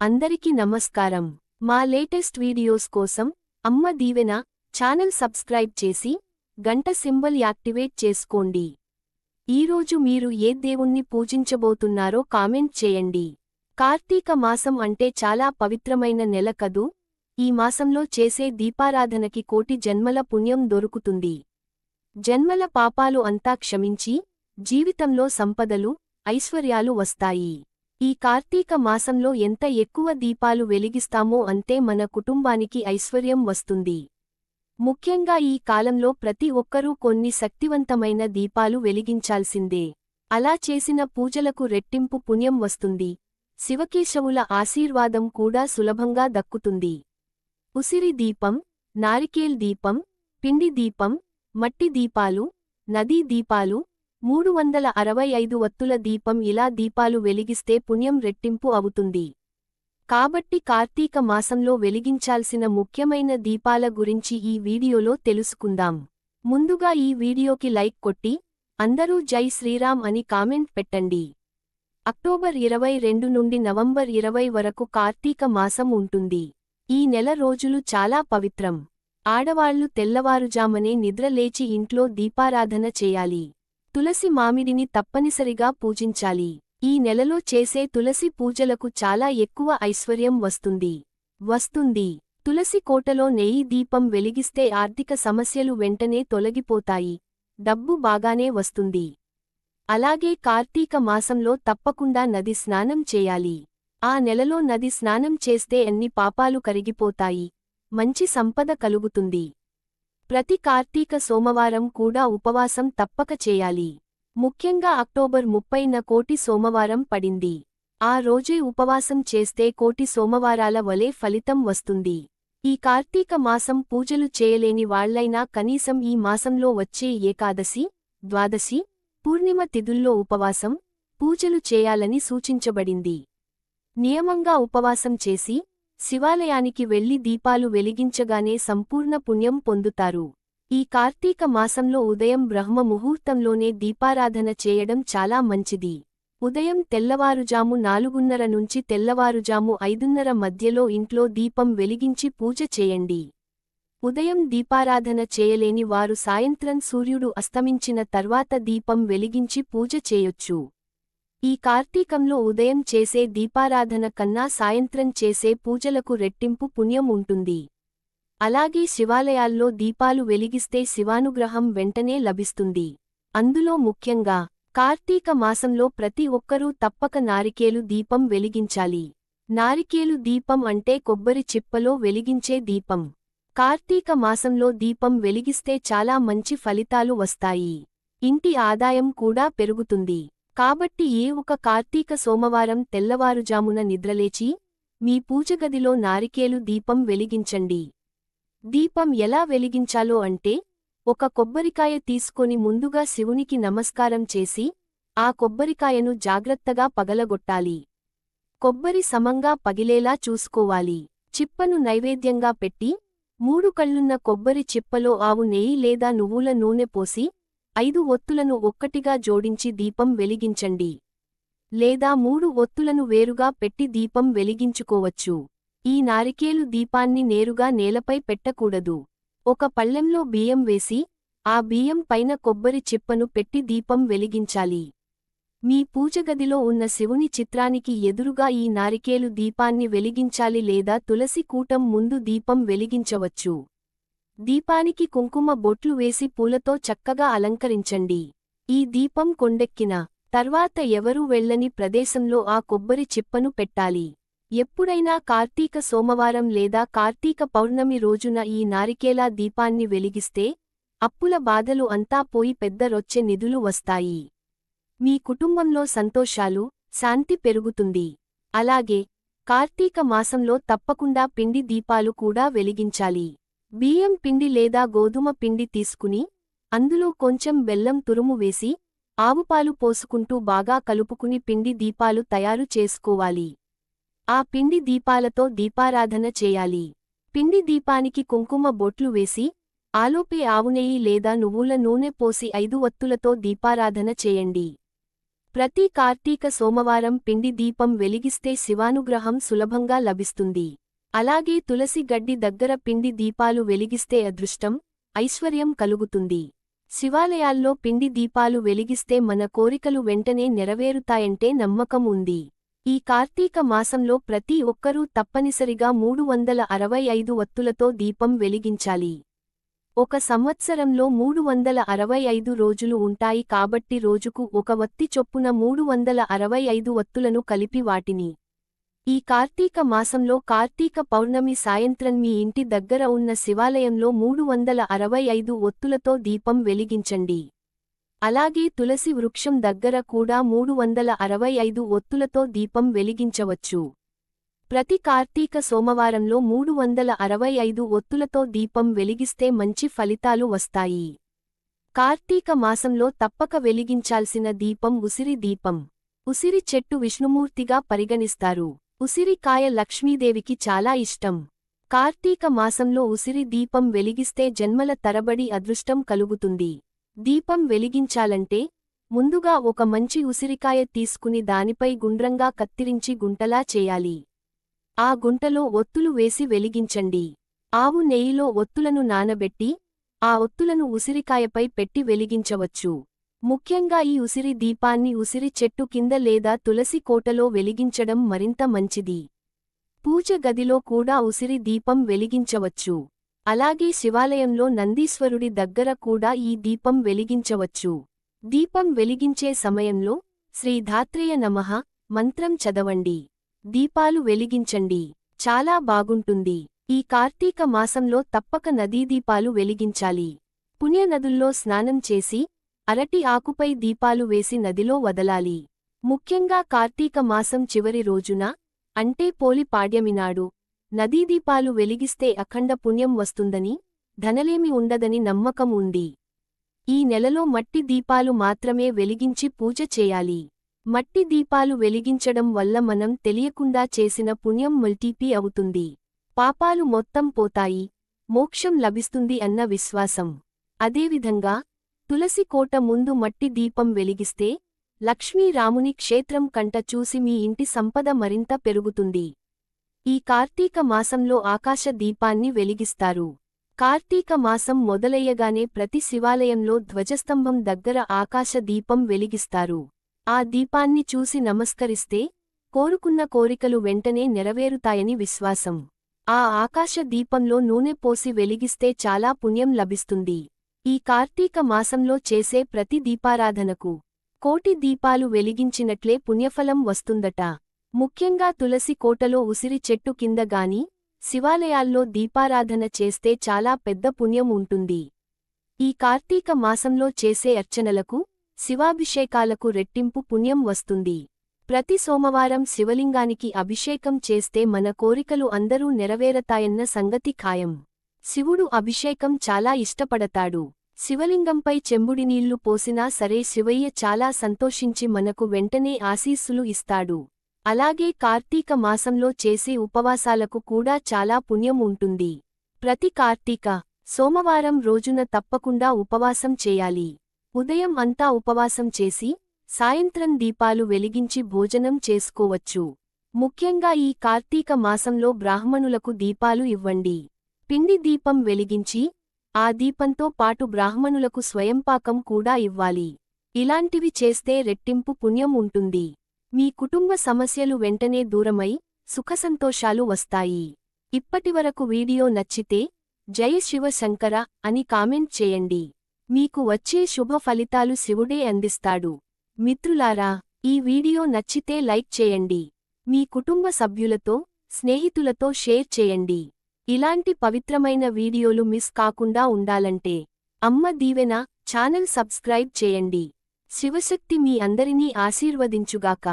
అందరికీ నమస్కారం. మా లేటెస్ట్ వీడియోస్ కోసం అమ్మ దీవెన ఛానల్ సబ్స్క్రైబ్ చేసి గంట సింబల్ యాక్టివేట్ చేసుకోండి. ఈరోజు మీరు ఏ దేవుణ్ణి పూజించబోతున్నారో కామెంట్ చేయండి. కార్తీక మాసం అంటే చాలా పవిత్రమైన నెల కదూ? ఈ మాసంలో చేసే దీపారాధనకి కోటి జన్మల పుణ్యం దొరుకుతుంది. జన్మల పాపాలు అంతా క్షమించి జీవితంలో సంపదలు ఐశ్వర్యాలు వస్తాయి. ఈ కార్తీక మాసంలో ఎంత ఎక్కువ దీపాలు వెలిగిస్తామో అంతే మన కుటుంబానికి ఐశ్వర్యం వస్తుంది. ముఖ్యంగా ఈ కాలంలో ప్రతి ఒక్కరూ కొన్ని శక్తివంతమైన దీపాలు వెలిగించాల్సిందే. అలా చేసిన పూజలకు రెట్టింపు పుణ్యం వస్తుంది. శివకేశవుల ఆశీర్వాదం కూడా సులభంగా దక్కుతుంది. ఉసిరి దీపం నారికేల్ దీపం పిండి దీపం మట్టి దీపాలు నదీ దీపాలు మూడు వందల అరవై ఐదు వత్తుల దీపం ఇలా దీపాలు వెలిగిస్తే పుణ్యం రెట్టింపు అవుతుంది. కాబట్టి కార్తీక మాసంలో వెలిగించాల్సిన ముఖ్యమైన దీపాల గురించి ఈ వీడియోలో తెలుసుకుందాం. ముందుగా ఈ వీడియోకి లైక్ కొట్టి అందరూ జై శ్రీరామ్ అని కామెంట్ పెట్టండి. అక్టోబర్ ఇరవై రెండు నుండి నవంబర్ ఇరవై వరకు కార్తీక మాసం ఉంటుంది. ఈ నెల రోజులు చాలా పవిత్రం. ఆడవాళ్ళు తెల్లవారుజామనే నిద్రలేచి ఇంట్లో దీపారాధన చేయాలి. తులసి మామిడిని తప్పనిసరిగా పూజించాలి. ఈ నెలలో చేసే తులసి పూజలకు చాలా ఎక్కువ ఐశ్వర్యం వస్తుంది. వస్తుంది. తులసి కోటలో నెయ్యి దీపం వెలిగిస్తే ఆర్థిక సమస్యలు వెంటనే తొలగిపోతాయి. డబ్బు బాగానే వస్తుంది. అలాగే కార్తీక మాసంలో తప్పకుండా నది స్నానం చేయాలి. ఆ నెలలో నది స్నానం చేస్తే అన్ని పాపాలు కరిగిపోతాయి. మంచి సంపద కలుగుతుంది. ప్రతి కార్తీక సోమవారం కూడా ఉపవాసం తప్పక చేయాలి. ముఖ్యంగా అక్టోబర్ ముప్పైన కోటి సోమవారం పడింది. ఆ రోజే ఉపవాసం చేస్తే కోటి సోమవారాల వలె ఫలితం వస్తుంది. ఈ కార్తీక మాసం పూజలు చేయలేని వాళ్ళైనా కనీసం ఈ మాసంలో వచ్చే ఏకాదశి ద్వాదశి పూర్ణిమ తిథుల్లో ఉపవాసం పూజలు చేయాలని సూచించబడింది. నియమంగా ఉపవాసం చేసి శివాలయానికి వెళ్ళి దీపాలు వెలిగించగానే సంపూర్ణ పుణ్యం పొందుతారు. ఈ కార్తీక మాసంలో ఉదయం బ్రహ్మ ముహూర్తంలోనే దీపారాధన చేయడం చాలా మంచిది. ఉదయం తెల్లవారుజాము నాలుగున్నర నుంచి తెల్లవారుజాము ఐదున్నర మధ్యలో ఇంట్లో దీపం వెలిగించి పూజ చేయండి. ఉదయం దీపారాధన చేయలేని వారు సాయంత్రం సూర్యుడు అస్తమించిన తర్వాత దీపం వెలిగించి పూజ చేయొచ్చు. ఈ కార్తీకంలో ఉదయం చేసే దీపారాధన కన్నా సాయంత్రం చేసే పూజలకు రెట్టింపు పుణ్యం ఉంటుంది. అలాగే శివాలయాల్లో దీపాలు వెలిగిస్తే శివానుగ్రహం వెంటనే లభిస్తుంది. అందులో ముఖ్యంగా కార్తీక మాసంలో ప్రతి ఒక్కరూ తప్పక నారికేలు దీపం వెలిగించాలి. నారికేలు దీపం అంటే కొబ్బరి చిప్పలో వెలిగించే దీపం. కార్తీక మాసంలో దీపం వెలిగిస్తే చాలా మంచి ఫలితాలు వస్తాయి. ఇంటి ఆదాయం కూడా పెరుగుతుంది. కాబట్టి ఏ ఒక కార్తీక సోమవారం తెల్లవారుజామున నిద్రలేచి మీ పూజగదిలో నారికేలు దీపం వెలిగించండి. దీపం ఎలా వెలిగించాలో అంటే ఒక కొబ్బరికాయ తీసుకొని ముందుగా శివునికి నమస్కారం చేసి ఆ కొబ్బరికాయను జాగ్రత్తగా పగలగొట్టాలి. కొబ్బరి సమంగా పగిలేలా చూసుకోవాలి. చిప్పను నైవేద్యంగా పెట్టి మూడు కళ్ళున్న కొబ్బరి చిప్పలో ఆవు నెయ్యి లేదా నువ్వుల నూనె పోసి ఐదు ఒత్తులను ఒక్కటిగా జోడించి దీపం వెలిగించండి. లేదా మూడు ఒత్తులను వేరుగా పెట్టి దీపం వెలిగించుకోవచ్చు. ఈ నారికేలు దీపాన్ని నేరుగా నేలపై పెట్టకూడదు. ఒక పళ్ళెంలో బియ్యం వేసి ఆ బియ్యం పైన కొబ్బరి చిప్పను పెట్టి దీపం వెలిగించాలి. మీ పూజగదిలో ఉన్న శివుని చిత్రానికి ఎదురుగా ఈ నారికేలు దీపాన్ని వెలిగించాలి లేదా తులసి కూటం ముందు దీపం వెలిగించవచ్చు. దీపానికి కుంకుమ బొట్లు వేసి పూలతో చక్కగా అలంకరించండి. ఈ దీపం కొండెక్కిన తర్వాత ఎవరూ వెళ్ళని ప్రదేశంలో ఆ కొబ్బరి చిప్పను పెట్టాలి. ఎప్పుడైనా కార్తీక సోమవారం లేదా కార్తీక పౌర్ణమి రోజున ఈ నారికేలా దీపాన్ని వెలిగిస్తే అప్పుల బాధలు అంతా పోయి పెద్ద రొచ్చె నిధులు వస్తాయి. మీ కుటుంబంలో సంతోషాలు శాంతి పెరుగుతుంది. అలాగే కార్తీక మాసంలో తప్పకుండా పిండి దీపాలు కూడా వెలిగించాలి. బియ్యం పిండి లేదా గోధుమ పిండి తీసుకుని అందులో కొంచెం బెల్లం తురుము వేసి ఆవుపాలు పోసుకుంటూ బాగా కలుపుకుని పిండి దీపాలు తయారు చేసుకోవాలి. ఆ పిండి దీపాలతో దీపారాధన చేయాలి. పిండి దీపానికి కుంకుమ బొట్లు వేసి ఆలోపే ఆవునెయ్యి లేదా నువ్వుల నూనె పోసి ఐదు వత్తులతో దీపారాధన చేయండి. ప్రతి కార్తీక సోమవారం పిండి దీపం వెలిగిస్తే శివానుగ్రహం సులభంగా లభిస్తుంది. అలాగే తులసి గడ్డి దగ్గర పిండి దీపాలు వెలిగిస్తే అదృష్టం ఐశ్వర్యం కలుగుతుంది. శివాలయాల్లో పిండి దీపాలు వెలిగిస్తే మన కోరికలు వెంటనే నెరవేరుతాయంటే నమ్మకం ఉంది. ఈ కార్తీక మాసంలో ప్రతి ఒక్కరూ తప్పనిసరిగా మూడు వందల అరవై ఐదు వత్తులతో దీపం వెలిగించాలి. ఒక సంవత్సరంలో మూడు వందల అరవై ఐదు రోజులు ఉంటాయి కాబట్టి రోజుకు ఒక వత్తి చొప్పున మూడు వందల అరవై ఐదు వత్తులను కలిపి వాటిని ఈ కార్తీక మాసంలో కార్తీక పౌర్ణమి సాయంత్రం మీ ఇంటి దగ్గర ఉన్న శివాలయంలో మూడు వందల అరవై ఐదు ఒత్తులతో దీపం వెలిగించండి. అలాగే తులసి వృక్షం దగ్గర కూడా మూడు వందల అరవై ఐదు ఒత్తులతో దీపం వెలిగించవచ్చు. ప్రతి కార్తీక సోమవారంలో మూడు వందల అరవై ఐదు ఒత్తులతో దీపం వెలిగిస్తే మంచి ఫలితాలు వస్తాయి. కార్తీక మాసంలో తప్పక వెలిగించాల్సిన దీపం ఉసిరి దీపం. ఉసిరి చెట్టు విష్ణుమూర్తిగా పరిగణిస్తారు. ఉసిరికాయ లక్ష్మీదేవికి చాలా ఇష్టం. కార్తీక మాసంలో ఉసిరి దీపం వెలిగిస్తే జన్మల తరబడి అదృష్టం కలుగుతుంది. దీపం వెలిగించాలంటే ముందుగా ఒక మంచి ఉసిరికాయ తీసుకుని దానిపై గుండ్రంగా కత్తిరించి గుంటలా చేయాలి. ఆ గుంటలో ఒత్తులు వేసి వెలిగించండి. ఆవు నెయ్యిలో ఒత్తులను నానబెట్టి ఆ ఒత్తులను ఉసిరికాయపై పెట్టి వెలిగించవచ్చు. ముఖ్యంగా ఈ ఉసిరి దీపాన్ని ఉసిరి చెట్టు కింద లేదా తులసి కోటలో వెలిగించడం మరింత మంచిది. పూజ గదిలో కూడా ఉసిరి దీపం వెలిగించవచ్చు. అలాగే శివాలయంలో నందీశ్వరుడి దగ్గర కూడా ఈ దీపం వెలిగించవచ్చు. దీపం వెలిగించే సమయంలో శ్రీధాత్రేయ నమః మంత్రం చదవండి. దీపాలు వెలిగించండి. చాలా బాగుంటుంది. ఈ కార్తీక మాసంలో తప్పక నదీదీపాలు వెలిగించాలి. పుణ్యనదుల్లో స్నానం చేసి అరటి ఆకుపై దీపాలు వేసి నదిలో వదలాలి. ముఖ్యంగా కార్తీక మాసం చివరి రోజున అంటే పోలి పాడ్యమినాడు. నదీదీపాలు వెలిగిస్తే అఖండ పుణ్యం వస్తుందని ధనలేమి ఉండదని నమ్మకం ఉంది. ఈ నెలలో మట్టి దీపాలు మాత్రమే వెలిగించి పూజ చేయాలి. మట్టి దీపాలు వెలిగించడం వల్ల మనం తెలియకుండా చేసిన పుణ్యం మల్టీపీ అవుతుంది. పాపాలు మొత్తం పోతాయి. మోక్షం లభిస్తుంది అన్న విశ్వాసం. అదేవిధంగా తులసి కోట ముందు మట్టి దీపం వెలిగిస్తే లక్ష్మీరాముని క్షేత్రం కంట చూసి మీ ఇంటి సంపద మరింత పెరుగుతుంది. ఈ కార్తీక మాసంలో ఆకాశ దీపాన్ని వెలిగిస్తారు. కార్తీక మాసం మొదలయ్యగానే ప్రతి శివాలయంలో ధ్వజస్తంభం దగ్గర ఆకాశ దీపం వెలిగిస్తారు. ఆ దీపాన్ని చూసి నమస్కరిస్తే కోరుకున్న కోరికలు వెంటనే నెరవేరుతాయని విశ్వాసం. ఆ ఆకాశ దీపంలో నూనె పోసి వెలిగిస్తే చాలా పుణ్యం లభిస్తుంది. ఈ కార్తీక మాసంలో చేసే ప్రతి దీపారాధనకు కోటి దీపాలు వెలిగించినట్లే పుణ్యఫలం వస్తుందట. ముఖ్యంగా తులసి కోటలో ఉసిరి చెట్టు కింద గాని శివాలయాల్లో దీపారాధన చేస్తే చాలా పెద్ద పుణ్యం ఉంటుంది. ఈ కార్తీక మాసంలో చేసే అర్చనలకు శివాభిషేకాలకు రెట్టింపు పుణ్యం వస్తుంది. ప్రతి సోమవారం శివలింగానికి అభిషేకం చేస్తే మన కోరికలు అందరూ నెరవేరతాయన్న సంగతి ఖాయం. శివుడు అభిషేకం చాలా ఇష్టపడతాడు. శివలింగంపై చెంబుడి నీళ్ళు పోసినా సరే శివయ్య చాలా సంతోషించి మనకు వెంటనే ఆశీస్సులు ఇస్తాడు. అలాగే కార్తీక మాసంలో చేసే ఉపవాసాలకు కూడా చాలా పుణ్యం ఉంటుంది. ప్రతి కార్తీక సోమవారం రోజున తప్పకుండా ఉపవాసం చేయాలి. ఉదయం అంతా ఉపవాసం చేసి సాయంత్రం దీపాలు వెలిగించి భోజనం చేసుకోవచ్చు. ముఖ్యంగా ఈ కార్తీక మాసంలో బ్రాహ్మణులకు దీపాలు ఇవ్వండి. పిండి దీపం వెలిగించి ఆ దీపంతో పాటు బ్రాహ్మణులకు స్వయంపాకం కూడా ఇవ్వాలి. ఇలాంటివి చేస్తే రెట్టింపు పుణ్యం ఉంటుంది. మీ కుటుంబ సమస్యలు వెంటనే దూరమై సుఖసంతోషాలు వస్తాయి. ఇప్పటివరకు వీడియో నచ్చితే జయ శివ శంకర అని కామెంట్ చేయండి. మీకు వచ్చే శుభ ఫలితాలు శివుడే అందిస్తాడు. మిత్రులారా ఈ వీడియో నచ్చితే లైక్ చేయండి. మీ కుటుంబ సభ్యులతో స్నేహితులతో షేర్ చేయండి. ఇలాంటి పవిత్రమైన వీడియోలు మిస్ కాకుండా ఉండాలంటే అమ్మ దీవెన ఛానల్ సబ్స్క్రైబ్ చేయండి. శివశక్తి మీ అందరినీ ఆశీర్వదించుగాక.